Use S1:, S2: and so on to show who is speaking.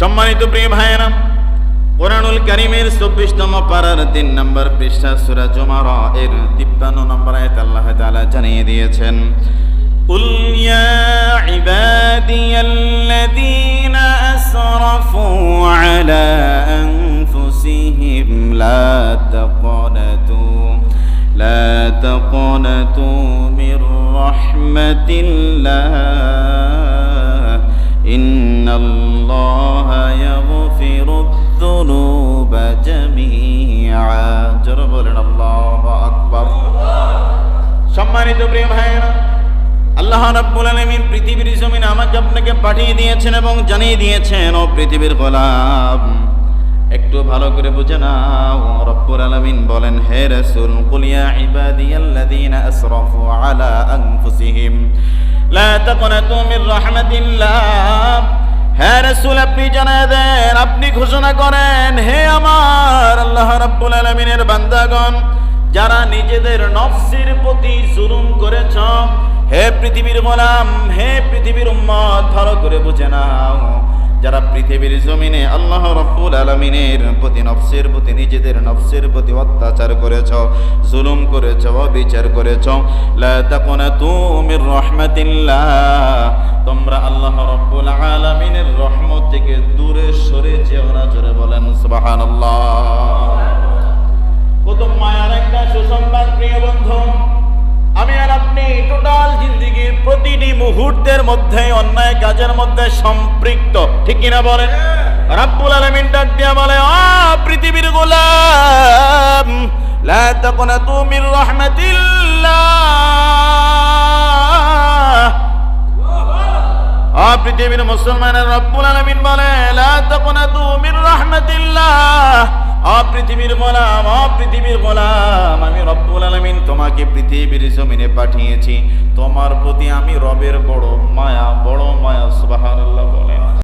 S1: সম্মানিত প্রিয় ভাইয়েরা কোরআনুল করিমের চব্বিশতম পারার তিন নম্বর পৃষ্ঠা সুরা জুমার এর তিপ্পান্ন নম্বর আয়াত আল্লাহ তাআলা জানিয়ে দিয়েছেন قل يا عبادي الذين أسرفوا على أنفسهم لا تقنطوا لا تقنطوا من رحمة الله إن الله يغفر الذنوب جميعا جرب لنا الله أكبر সম্মানিত প্রিয় ভাইয়েরা আল্লাহ রাব্বুল আলামিন পৃথিবীর জমিনে আমাকে আপনাকে পাঠিয়ে দিয়েছেন এবং জানিয়ে দিয়েছেন ও পৃথিবীর গোলাম একটু ভালো করে বুঝে নাও রব্বুল আলামিন বলেন হে রাসূল কুল ইয়া ইবাদিয়াল্লাযীনা আসরাফু আলা আনফুসিহিম হ্যাঁ রসুল, আপনি দেন, আপনি ঘোষণা করেন, হে আমার আল্লাহ রাব্বুল আলামিনের বান্দাগণ, যারা নিজেদের নফসির প্রতি জুলুম করেছ, হে পৃথিবীর গোলাম, হে পৃথিবীর উম্মত, ভালো করে বুঝে নাও। যারা পৃথিবীর জমিনে আল্লাহ রব্বুল আলমিনের প্রতি নফসের প্রতি নিজেদের নফসের প্রতি অত্যাচার করেছ, জুলুম করেছ, অবিচার করেছ তুমির তোমরা আল্লাহ রব্বুল আলমিনের রহমত থেকে দূরে সরে যেও না, জোরে বলেন সুবহানাল্লাহ। মুহূর্তের মধ্যে অন্যায় কাজের মধ্যে সম্পৃক্ত। ঠিক কিনা বলেন? রাব্বুল আলামিন ডাক দিয়া বলে আ পৃথিবীর গোলাম লা তাকুনাতু মির রাহমাতিল্লাহ। আ পৃথিবীর মুসলমানের রব্বুল আলামিন বলে লা তাকুনাতু মির রাহমাতিল্লাহ। আ পৃথিবীর গোলাম আ পৃথিবীর গোলাম। তোমাকে পৃথিবীর জমিনে পাঠিয়েছি। তোমার প্রতি আমি রবের বড় মায়া বড় মায়া সুবাহ বলেন